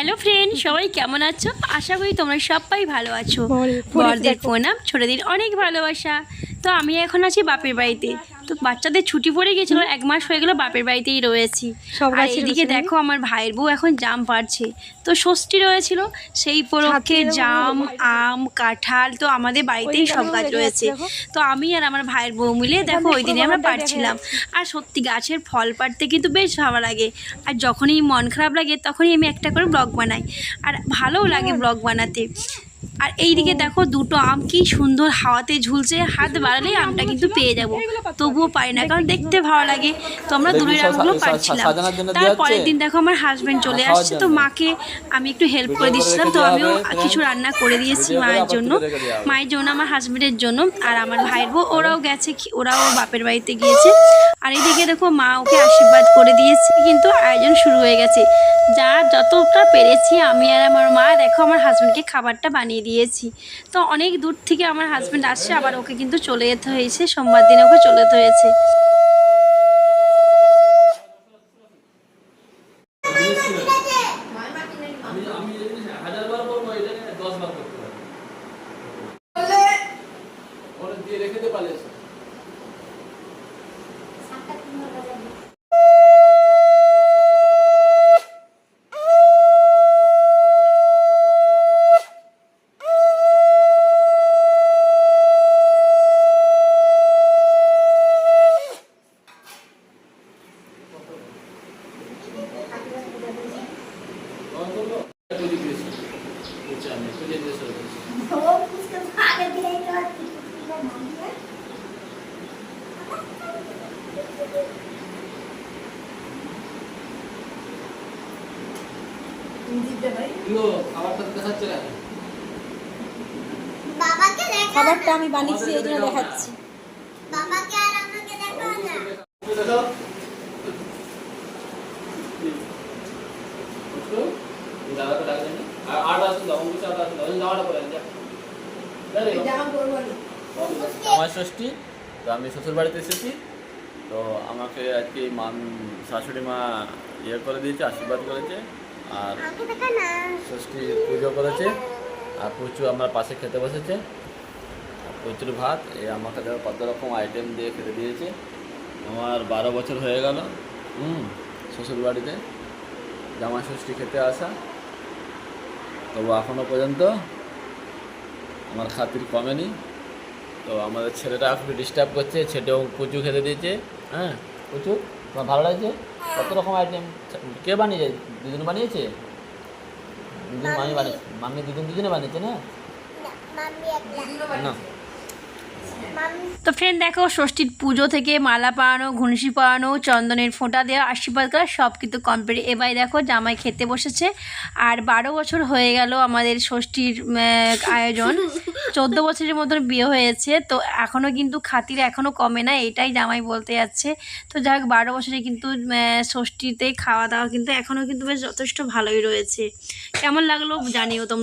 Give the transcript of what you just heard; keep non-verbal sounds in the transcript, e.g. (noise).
Hello friend সবাই কেমন আছো? আশা করি তোমরা সবাই ভালো আছো। বড়- বড় বড়দের। প্রণাম ছোটদের অনেক ভালোবাসা। তো আমি এখন আছি বাপের বাড়িতে। তো বাচ্চাদের ছুটি পড়ে গেছিল এক মাস হয়ে গেল বাপের বাড়িতেই রয়েছি। সব আর এদিকে দেখো আমার ভাইয়ের বউ এখন জাম পাড়ছে। তো ষষ্ঠী রয়েছিল সেই উপলক্ষে জাম আম কাঁঠাল তো আমাদের বাড়িতেই সব গাছ রয়েছে। তো আমি আর আমার ভাইয়ের বউ মিলে দেখো ওই দিনে আমরা পাড়ছিলাম। আর সত্যি গাছের ফল পাড়তে কিন্তু বেশ ভালো লাগে। আর যখনই মন খারাপ লাগে তখনই আমি একটা করে ব্লগ বানাই। আর ভালোও লাগে ব্লগ বানাতে। আর এইদিকে দেখো দুটো আম কি সুন্দর হাওয়াতে ঝুলছে হাত বাড়ালেই আমটা কিন্তু পেয়ে যাব। তবুও পাই না কারণ দেখতে ভালো লাগে। তো আমরা দূরের আমগুলো পাচ্ছিলাম। তারপরের দিন দেখো আমার হাজব্যান্ড চলে আসছে তো মাকে আমি একটু হেল্প করে দিচ্ছিলাম তো আমিও কিছু রান্না করে দিয়েছি মায়ের জন্য। মায়ের জন্য আমার হাজবেন্ডের জন্য আর আমার ভাইয়ের বউ ওরাও গেছে কি- ওরাও বাপের বাড়িতে গিয়েছে। আর এইদিকে দেখো মা ওকে আশীর্বাদ করে দিয়েছে কিন্তু আয়োজন শুরু হয়ে গেছে। যা যতটা পেরেছি আমি আর আমার মা দেখো আমার হাজব্যান্ডকে খাবারটা বানিয়ে দিয়েছি তো অনেক দূর থেকে আমার হাজব্যান্ড আসছে, আবার ওকে কিন্তু চলে যেতে হয়েছে, সোমবার দিনে ওকে চলে যেতে হয়েছে। দিয়ে রেখে দিতে পালিয়ে খাবারটা দেখাচ্ছে না বাবাকে দেখা খাবারটা আমি বানিয়েছি এই জন্য দেখাচ্ছি বাবাকে আর আমাকে দেখাও না দেখো দাদাকে ডাকলেন আর আট আসুন দাও অঙ্কুশ জামাই ষষ্ঠী তো আমি শ্বশুর বাড়িতে এসেছি। তো আমাকে আজকে মান, শাশুড়ি মা ইয়ে করে দিয়েছে, আশীর্বাদ করেছে, আর ষষ্ঠী পুজো করেছে, আর প্রচুর আমার পাশে খেতে বসেছে প্রচুর ভাত এই আমাকে দেখো কত রকম আইটেম দিয়ে খেতে দিয়েছে, আমার বারো বছর হয়ে গেল, হুম শ্বশুর বাড়িতে জামা ষষ্ঠী খেতে আসা, তবু এখনও পর্যন্ত আমার খাতির কমেনি। তো আমাদের ছেলেটা একটু ডিস্টার্ব করছে ছেলেও কুচু খেতে দিয়েছে হ্যাঁ? কচু তোমার ভালো লাগছে? কত রকম আইটেম কে বানিয়েছে? দুজন বানিয়েছে? দুজন মামি বানিয়েছে। মামি দুজন দুজনে বানিয়েছে না? না। তো ফ্রেন্ড দেখো ষষ্ঠীর পুজো থেকে মালা পাড়ানো ঘুনসি পাড়ানো চন্দনের ফোঁটা দেওয়া আশীর্বাদ করা সব কিন্তু কমপ্লিট এবার দেখো জামাই খেতে বসেছে। আর বারো বছর হয়ে গেল আমাদের ষষ্ঠীর আয়োজন। (laughs) চোদ্দ বছরের মতন বিয়ে হয়েছে। তো এখনও কিন্তু খাতির এখনও কমে না এটাই জামাই বলতে যাচ্ছে। তো যাই হোক বারো বছরে কিন্তু ষষ্ঠীতে খাওয়া দাওয়া কিন্তু এখনও কিন্তু বেশ যথেষ্ট ভালোই রয়েছে। কেমন লাগল জানিও তোমরা।